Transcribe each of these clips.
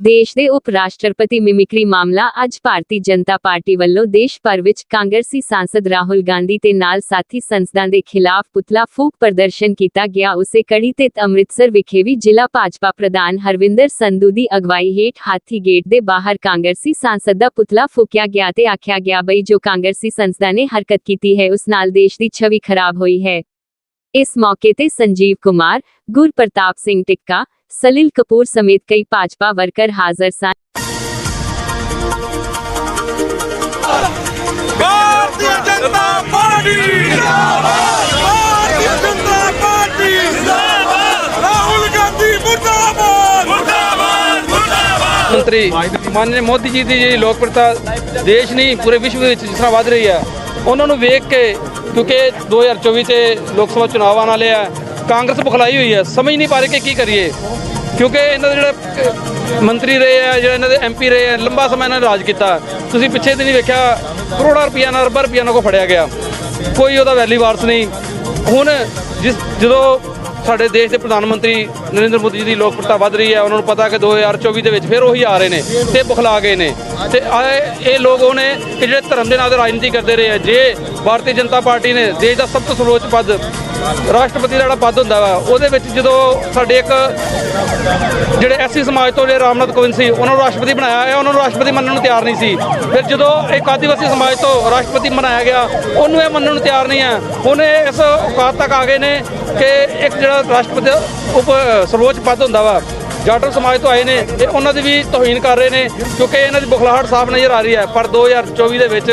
ਦੇਸ਼ ਦੇ ਉਪ ਰਾਸ਼ਟਰਪਤੀ ਮਿਮਿਕਰੀ ਮਾਮਲਾ ਅੱਜ ਭਾਰਤੀ ਜਨਤਾ ਪਾਰਟੀ ਵੱਲੋਂ ਦੇਸ਼ ਭਰ ਵਿੱਚ ਕਾਂਗਰਸੀ ਸਾਂਸਦ ਰਾਹੁਲ ਗਾਂਧੀ ਤੇ ਨਾਲ ਸਾਥੀ ਸੰਸਦਾਂ ਦੇ ਖਿਲਾਫ ਪੁਤਲਾ ਫੂਕ ਪ੍ਰਦਰਸ਼ਨ ਕੀਤਾ ਗਿਆ। ਉਸੇ ਕੜੀ ਤੇ ਅੰਮ੍ਰਿਤਸਰ ਵਿਖੇ ਵੀ ਜ਼ਿਲ੍ਹਾ ਭਾਜਪਾ ਪ੍ਰਧਾਨ ਹਰਵਿੰਦਰ ਸੰਧੂ ਦੀ ਅਗਵਾਈ ਹੇਠ ਹਾਥੀ ਗੇਟ ਦੇ ਬਾਹਰ ਕਾਂਗਰਸੀ ਸਾਂਸਦ ਦਾ ਪੁਤਲਾ ਫੂਕਿਆ ਗਿਆ ਤੇ ਆਖਿਆ ਗਿਆ, ਬਈ ਜੋ ਕਾਂਗਰਸੀ ਸੰਸਦਾਂ ਨੇ ਹਰਕਤ ਕੀਤੀ ਹੈ, ਉਸ ਨਾਲ ਦੇਸ਼ ਦੀ ਛਵੀ ਖਰਾਬ ਹੋਈ ਹੈ। ਇਸ ਮੌਕੇ ਤੇ ਸੰਜੀਵ ਕੁਮਾਰ, ਗੁਰਪ੍ਰਤਾਪ ਸਿੰਘ ਟਿੱਕਾ ਸਲਿਲ ਕਪੂਰ ਸਮੇਤ ਕਈ ਭਾਜਪਾ ਵਰਕਰ ਹਾਜ਼ਰ ਸਨ ਭਾਰਤੀ ਜਨਤਾ ਪਾਰਟੀ ਜਿੰਦਾਬਾਦ ਭਾਰਤੀ ਜਨਤਾ ਪਾਰਟੀ ਜਿੰਦਾਬਾਦ ਰਾਹੁਲ ਗਾਂਧੀ ਮੁਰਦਾਬਾਦ ਮੁਰਦਾਬਾਦ ਮੁਰਦਾਬਾਦ ਮੰਤਰੀ ਮਾਨਯ ਮੋਦੀ ਜੀ ਦੀ ਜਿਹੜੀ ਲੋਕਪ੍ਰਿਅਤਾ ਦੇਸ਼ ਨਹੀਂ ਪੂਰੇ ਵਿਸ਼ਵ ਵਿੱਚ ਜਿਸ ਤਰ੍ਹਾਂ ਵੱਧ ਰਹੀ ਹੈ ਉਹਨਾਂ ਨੂੰ ਵੇਖ ਕੇ ਕਿਉਂਕਿ 2024 ਤੇ ਲੋਕ ਸਭਾ ਚੁਣਾਵ ਆਉਣ ਵਾਲੇ ਆ ਕਾਂਗਰਸ ਬੁਖਲਾਈ ਹੋਈ ਹੈ, ਸਮਝ ਨਹੀਂ ਪਾ ਰਹੇ ਕਿ ਕੀ ਕਰੀਏ। ਕਿਉਂਕਿ ਇਹਨਾਂ ਦੇ ਜਿਹੜੇ ਮੰਤਰੀ ਰਹੇ ਆ, ਜਿਹੜੇ ਇਹਨਾਂ ਦੇ ਐਮਪੀ ਰਹੇ ਆ, ਲੰਬਾ ਸਮਾਂ ਇਹਨਾਂ ਨੇ ਰਾਜ ਕੀਤਾ। ਤੁਸੀਂ ਪਿੱਛੇ ਤੇ ਨਹੀਂ ਵੇਖਿਆ, ਕਰੋੜਾਂ ਰੁਪਈਆ ਨਾਲ, ਅਰਬਾਂ ਰੁਪਈਆ ਨਾਲ ਕੋ ਫੜਿਆ ਗਿਆ। ਕੋਈ ਉਹਦਾ ਵੈਲੀ ਵਾਰਸ ਨਹੀਂ। ਹੁਣ ਜਿਸ, ਜਦੋਂ ਸਾਡੇ ਦੇਸ਼ ਦੇ ਪ੍ਰਧਾਨ ਮੰਤਰੀ ਨਰਿੰਦਰ ਮੋਦੀ ਜੀ ਦੀ ਲੋਕਪ੍ਰਿਅਤਾ ਵੱਧ ਰਹੀ ਹੈ, ਉਹਨਾਂ ਨੂੰ ਪਤਾ ਕਿ 2024 ਦੇ ਵਿੱਚ ਫਿਰ ਉਹੀ ਆ ਰਹੇ ਨੇ ਤੇ ਬੁਖਲਾ ਗਏ ਨੇ। ਤੇ ਆਹ ਇਹ ਲੋਕ ਉਹ ਨੇ ਕਿ ਜਿਹੜੇ ਧਰਮ ਦੇ ਨਾਂ ਤੇ ਰਾਜਨੀਤੀ ਕਰਦੇ ਰਹੇ ਆ। ਜੇ ਭਾਰਤੀ ਜਨਤਾ ਪਾਰਟੀ ਨੇ ਦੇਸ਼ ਦਾ ਸਭ ਤੋਂ ਸਰਵੋੱਚ ਪਦ ਰਾਸ਼ਟਰਪਤੀ ਦਾ ਜਿਹੜਾ ਪਦ ਹੁੰਦਾ ਵਾ, ਉਹਦੇ ਵਿੱਚ ਜਦੋਂ ਸਾਡੇ ਇੱਕ ਜਿਹੜੇ ਐਸੀ ਸਮਾਜ ਤੋਂ ਜਿਹੜੇ ਰਾਮਨਾਥ ਕੋਵਿੰਦ ਸੀ, ਉਹਨਾਂ ਨੂੰ ਰਾਸ਼ਟਰਪਤੀ ਬਣਾਇਆ ਹੈ ਉਹਨਾਂ ਨੂੰ ਰਾਸ਼ਟਰਪਤੀ ਮੰਨਣ ਨੂੰ ਤਿਆਰ ਨਹੀਂ ਸੀ। ਫਿਰ ਜਦੋਂ ਇੱਕ ਆਦੀਵਾਸੀ ਸਮਾਜ ਤੋਂ ਰਾਸ਼ਟਰਪਤੀ ਬਣਾਇਆ ਗਿਆ, ਉਹਨੂੰ ਇਹ ਮੰਨਣ ਨੂੰ ਤਿਆਰ ਨਹੀਂ ਹੈ। ਹੁਣ ਇਹ ਇਸ ਔਕਾਤ ਤੱਕ ਆ ਗਏ ਨੇ ਕਿ ਇੱਕ ਜਿਹੜਾ ਰਾਸ਼ਟਰਪਤੀ ਉਪ, ਸਰਵੋੱਚ ਪਦ ਹੁੰਦਾ ਵਾ ਜਾਟਰ ਸਮਾਜ ਤੋਂ ਆਏ ਨੇ ਇਹ ਉਹਨਾਂ ਦੀ ਵੀ ਤੋਹੀਨ ਕਰ ਰਹੇ ਨੇ, ਕਿਉਂਕਿ ਇਹਨਾਂ ਦੀ ਬੁਖਲਾਹਟ ਸਾਫ਼ ਨਜ਼ਰ ਆ ਰਹੀ ਹੈ। ਪਰ 2024 ਦੇ ਵਿੱਚ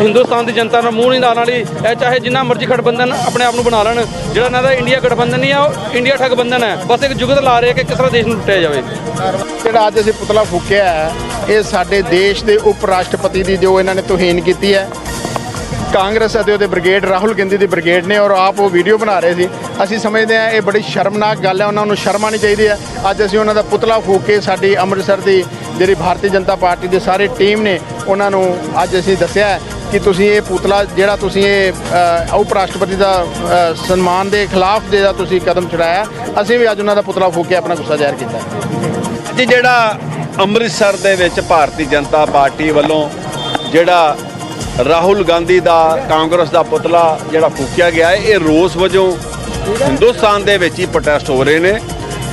ਹਿੰਦੁਸਤਾਨ ਦੀ ਜਨਤਾ ਨੂੰ ਮੂੰਹ ਨਹੀਂ ਲਾਉਣ ਵਾਲੀ, ਇਹ ਚਾਹੇ ਜਿੰਨਾ ਮਰਜ਼ੀ ਗਠਬੰਧਨ ਆਪਣੇ ਆਪ ਨੂੰ ਬਣਾ ਲੈਣ, ਜਿਹੜਾ ਇਹਨਾਂ ਦਾ ਇੰਡੀਆ ਗਠਬੰਧਨ ਨਹੀਂ ਆ ਉਹ ਇੰਡੀਆ ਠਗਬੰਧਨ ਹੈ। ਬਸ ਇੱਕ ਜੁਗਤ ਲਾ ਰਹੇ ਕਿ ਕਿਸ ਤਰ੍ਹਾਂ ਦੇਸ਼ ਨੂੰ ਲੁੱਟਿਆ ਜਾਵੇ। ਜਿਹੜਾ ਅੱਜ ਅਸੀਂ ਪੁਤਲਾ ਫੂਕਿਆ ਹੈ, ਇਹ ਸਾਡੇ ਦੇਸ਼ ਦੇ ਉਪ ਰਾਸ਼ਟਰਪਤੀ ਦੀ ਜੋ ਇਹਨਾਂ ਨੇ ਤੋਹੀਨ ਕੀਤੀ ਹੈ ਕਾਂਗਰਸ ਅਤੇ ਉਹਦੇ ਬ੍ਰਿਗੇਡ ਰਾਹੁਲ ਗਾਂਧੀ ਦੀ ਬ੍ਰਿਗੇਡ ਨੇ ਔਰ ਆਪ ਉਹ ਵੀਡੀਓ ਬਣਾ ਰਹੇ ਸੀ। ਅਸੀਂ ਸਮਝਦੇ ਹਾਂ ਇਹ ਬੜੀ ਸ਼ਰਮਨਾਕ ਗੱਲ ਹੈ, ਉਹਨਾਂ ਨੂੰ ਸ਼ਰਮ ਆਉਣੀ ਚਾਹੀਦੀ ਹੈ। ਅੱਜ ਅਸੀਂ ਉਹਨਾਂ ਦਾ ਪੁਤਲਾ ਫੂਕ ਕੇ ਸਾਡੀ ਅੰਮ੍ਰਿਤਸਰ ਦੀ ਜਿਹੜੀ ਭਾਰਤੀ ਜਨਤਾ ਪਾਰਟੀ ਦੇ ਸਾਰੇ ਟੀਮ ਨੇ ਉਹਨਾਂ ਨੂੰ ਅੱਜ ਅਸੀਂ ਦੱਸਿਆ ਕਿ ਤੁਸੀਂ ਇਹ ਪੁਤਲਾ ਜਿਹੜਾ ਤੁਸੀਂ ਇਹ ਉਪ ਰਾਸ਼ਟਰਪਤੀ ਦਾ ਸਨਮਾਨ ਦੇ ਖਿਲਾਫ ਜਿਹੜਾ ਤੁਸੀਂ ਕਦਮ ਚੜਾਇਆ ਅਸੀਂ ਵੀ ਅੱਜ ਉਹਨਾਂ ਦਾ ਪੁਤਲਾ ਫੂਕ ਕੇ ਆਪਣਾ ਗੁੱਸਾ ਜ਼ਾਹਿਰ ਕੀਤਾ ਅੱਜ ਜਿਹੜਾ ਅੰਮ੍ਰਿਤਸਰ ਦੇ ਵਿੱਚ ਭਾਰਤੀ ਜਨਤਾ ਪਾਰਟੀ ਵੱਲੋਂ ਜਿਹੜਾ ਰਾਹੁਲ ਗਾਂਧੀ ਦਾ ਕਾਂਗਰਸ ਦਾ ਪੁਤਲਾ ਜਿਹੜਾ ਫੂਕਿਆ ਗਿਆ ਹੈ, ਇਹ ਰੋਸ ਵਜੋਂ ਹਿੰਦੁਸਤਾਨ ਦੇ ਵਿੱਚ ਹੀ ਪ੍ਰੋਟੈਸਟ ਹੋ ਰਹੇ ਨੇ।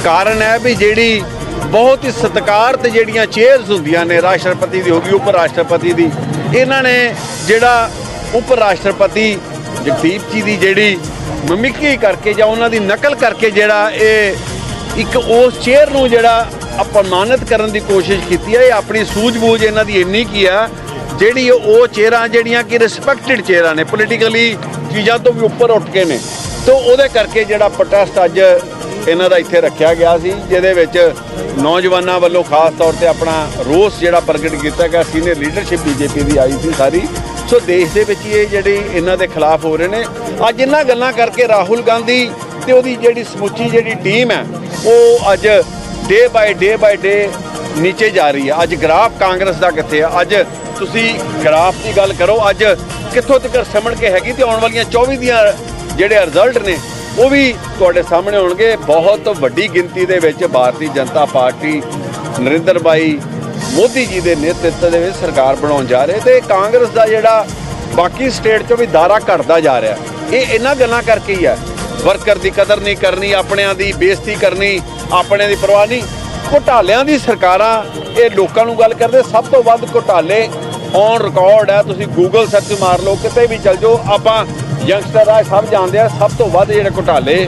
ਕਾਰਨ ਹੈ ਵੀ ਜਿਹੜੀ ਬਹੁਤ ਹੀ ਸਤਿਕਾਰਤ ਜਿਹੜੀਆਂ ਚੇਅਰਸ ਹੁੰਦੀਆਂ ਨੇ, ਰਾਸ਼ਟਰਪਤੀ ਦੀ ਹੋ ਗਈ ਉਪ ਰਾਸ਼ਟਰਪਤੀ ਦੀ, ਇਹਨਾਂ ਨੇ ਜਿਹੜਾ ਉਪ ਰਾਸ਼ਟਰਪਤੀ ਜਗਦੀਪ ਜੀ ਦੀ ਜਿਹੜੀ ਮਮਿਕਰੀ ਕਰਕੇ ਜਾਂ ਉਹਨਾਂ ਦੀ ਨਕਲ ਕਰਕੇ ਜਿਹੜਾ ਇਹ ਇੱਕ ਉਸ ਚੇਅਰ ਨੂੰ ਜਿਹੜਾ ਅਪਮਾਨਿਤ ਕਰਨ ਦੀ ਕੋਸ਼ਿਸ਼ ਕੀਤੀ ਹੈ, ਇਹ ਆਪਣੀ ਸੂਝ-ਬੂਝ ਇਹਨਾਂ ਦੀ ਇੰਨੀ ਕੀ ਆ ਜਿਹੜੀ ਉਹ ਚੇਅਰਾਂ ਜਿਹੜੀਆਂ ਕਿ ਰਿਸਪੈਕਟਡ ਚਿਹਰਾ ਨੇ ਪੋਲੀਟੀਕਲੀ ਚੀਜ਼ਾਂ ਤੋਂ ਵੀ ਉੱਪਰ ਉੱਠ ਕੇ ਨੇ। ਤੋਂ ਉਹਦੇ ਕਰਕੇ ਜਿਹੜਾ ਪ੍ਰੋਟੈਸਟ ਅੱਜ ਇਹਨਾਂ ਦਾ ਇੱਥੇ ਰੱਖਿਆ ਗਿਆ ਸੀ, ਜਿਹਦੇ ਵਿੱਚ ਨੌਜਵਾਨਾਂ ਵੱਲੋਂ ਖਾਸ ਤੌਰ ਤੇ ਆਪਣਾ ਰੋਸ ਜਿਹੜਾ ਪ੍ਰਗਟ ਕੀਤਾ ਗਿਆ ਸੀਨੀਅਰ ਲੀਡਰਸ਼ਿਪ ਬੀਜੇਪੀ ਦੀ ਆਈ ਸੀ ਸਾਰੀ। ਸੋ ਦੇਸ਼ ਦੇ ਵਿੱਚ ਇਹ ਜਿਹੜੀ ਇਹਨਾਂ ਦੇ ਖਿਲਾਫ ਹੋ ਰਹੇ ਨੇ। ਅੱਜ ਇਹਨਾਂ ਗੱਲਾਂ ਕਰਕੇ ਰਾਹੁਲ ਗਾਂਧੀ ਤੇ ਉਹਦੀ ਜਿਹੜੀ ਸਮੁੱਚੀ ਜਿਹੜੀ ਟੀਮ ਹੈ, ਉਹ ਅੱਜ day by day by day ਨੀਚੇ ਜਾ ਰਹੀ ਹੈ ਅੱਜ ਗ੍ਰਾਫ ਕਾਂਗਰਸ ਦਾ ਕਿੱਥੇ ਆ? ਅੱਜ ਤੁਸੀਂ ਗ੍ਰਾਫ ਦੀ ਗੱਲ ਕਰੋ, ਅੱਜ ਕਿੱਥੋਂ ਤੱਕ ਸਿਮਣ ਕੇ ਹੈਗੀ ਤੇ ਆਉਣ ਵਾਲੀਆਂ 24 ਦੀਆਂ ਜਿਹੜੇ ਰਿਜ਼ਲਟ ਨੇ, ਉਹ ਵੀ ਤੁਹਾਡੇ ਸਾਹਮਣੇ ਆਉਣਗੇ ਬਹੁਤ ਵੱਡੀ ਗਿਣਤੀ ਦੇ ਵਿੱਚ ਭਾਰਤੀ ਜਨਤਾ ਪਾਰਟੀ ਨਰਿੰਦਰ ਭਾਈ ਮੋਦੀ ਜੀ ਦੇ ਨੇਤਰਤਵ ਦੇ ਵਿੱਚ ਸਰਕਾਰ ਬਣਾਉਣ ਜਾ ਰਹੇ ਤੇ ਕਾਂਗਰਸ ਦਾ ਜਿਹੜਾ ਬਾਕੀ ਸਟੇਟ ਚੋਂ ਵੀ ਦਾਰਾ ਘਟਦਾ ਜਾ ਰਿਹਾ। ਇਹ ਇਹਨਾਂ ਗੱਲਾਂ ਕਰਕੇ ਹੀ ਹੈ ਵਰਕਰ ਦੀ ਕਦਰ ਨਹੀਂ ਕਰਨੀ, ਆਪਣਿਆਂ ਦੀ ਬੇਇੱਜ਼ਤੀ ਕਰਨੀ, ਆਪਣਿਆਂ ਦੀ ਪਰਵਾਹ ਨਹੀਂ। ਘੁਟਾਲਿਆਂ ਦੀ ਸਰਕਾਰਾਂ ਇਹ ਲੋਕਾਂ ਨੂੰ ਗੱਲ ਕਰਦੇ, ਸਭ ਤੋਂ ਵੱਧ ਘੁਟਾਲੇ ਔਨ ਰਿਕਾਰਡ ਹੈ, ਤੁਸੀਂ ਗੂਗਲ ਸਰਚ ਮਾਰ ਲਓ, ਕਿਤੇ ਵੀ ਚਲ ਜਾਓ, ਆਪਾਂ ਯੰਗਸਟਰ ਆ ਸਭ ਜਾਣਦੇ ਆ, ਸਭ ਤੋਂ ਵੱਧ ਜਿਹੜੇ ਘੁਟਾਲੇ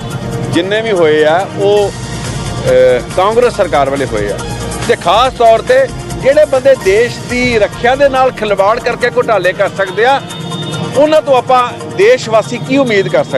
ਜਿੰਨੇ ਵੀ ਹੋਏ ਆ, ਉਹ ਕਾਂਗਰਸ ਸਰਕਾਰ ਵਾਲੇ ਹੋਏ ਆ। ਤੇ ਖਾਸ ਤੌਰ ਤੇ ਜਿਹੜੇ ਬੰਦੇ ਦੇਸ਼ ਦੀ ਰੱਖਿਆ ਦੇ ਨਾਲ ਖਿਲਵਾੜ ਕਰਕੇ ਘੁਟਾਲੇ ਕਰ ਸਕਦੇ ਆ, ਉਹਨਾਂ ਤੋਂ ਆਪਾਂ ਦੇਸ਼ ਵਾਸੀ ਕੀ ਉਮੀਦ ਕਰ ਸਕਦੇ?